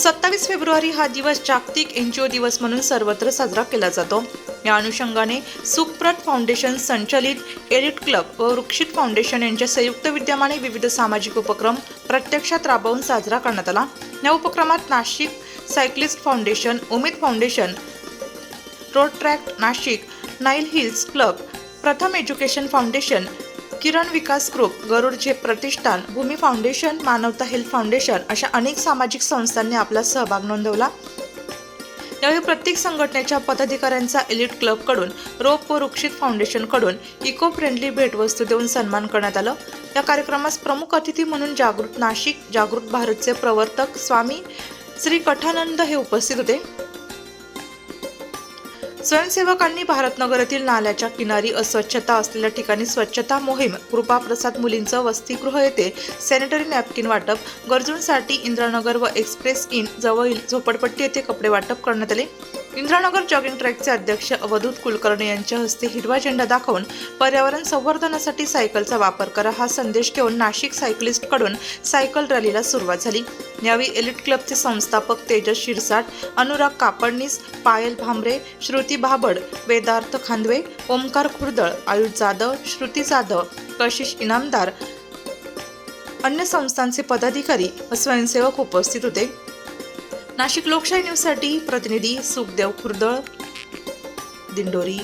सत्तावीस फेब्रुवारी हा दिवस जागतिक एनजीओ दिवस म्हणून सर्वत्र साजरा केला जातो. या अनुषंगाने सुखप्रत फाउंडेशन संचलित एलिट क्लब व वृक्षित फाउंडेशन यांच्या संयुक्त विद्यमाने विविध सामाजिक उपक्रम प्रत्यक्षात राबवून साजरा करण्यात आला. या उपक्रमात Nashik cyclist foundation Umed foundation road track Nashik Nile hills club Pratham education foundation Kiran Vikas group Garud Zep Pratishthan Bhumi foundation Manavta health foundation अशा अनेक सामाजिक संस्थांनी आपला सहभाग नोंदवला. यावेळी प्रत्येक संघटनेच्या पदाधिकाऱ्यांचा एलिट क्लबकडून रोप व वृक्षित फाउंडेशनकडून इको फ्रेंडली भेटवस्तू देऊन सन्मान करण्यात आलं. या कार्यक्रमास प्रमुख अतिथी म्हणून जागृत नाशिक जागृत भारतचे प्रवर्तक स्वामी श्री कठानंद हे उपस्थित होते. स्वयंसेवकांनी भारतनगर येथील नाल्याच्या किनारी अस्वच्छता असलेल्या ठिकाणी स्वच्छता मोहीम. कृपाप्रसाद मुलींचं वसतिगृह येथे सॅनिटरी नॅपकिन वाटप गरजूंसाठी इंद्रानगर व एक्सप्रेस इन जवळील झोपडपट्टी येथे कपडे वाटप करण्यात आले. इंद्रानगर जॉगिंग ट्रॅकचे अध्यक्ष अवधूत कुलकर्णी यांच्या हस्ते हिरवा झेंडा दाखवून पर्यावरण संवर्धनासाठी सायकलचा वापर करा हा संदेश घेऊन नाशिक सायकलिस्टकडून सायकल रॅलीला सुरुवात झाली. यावेळी एलिट क्लबचे संस्थापक तेजस शिरसाट अनुराग कापडनीस पायल भांबरे श्रुती भाबड वेदार्थ खांदवे ओमकार खुर्दळ आयुष जाधव श्रुती जाधव कशिश इनामदार अन्य संस्थांचे पदाधिकारी व स्वयंसेवक उपस्थित होते. नाशिक लोकशाही न्यूजसाठी प्रतिनिधी सुखदेव खुर्दळ दिंडोरी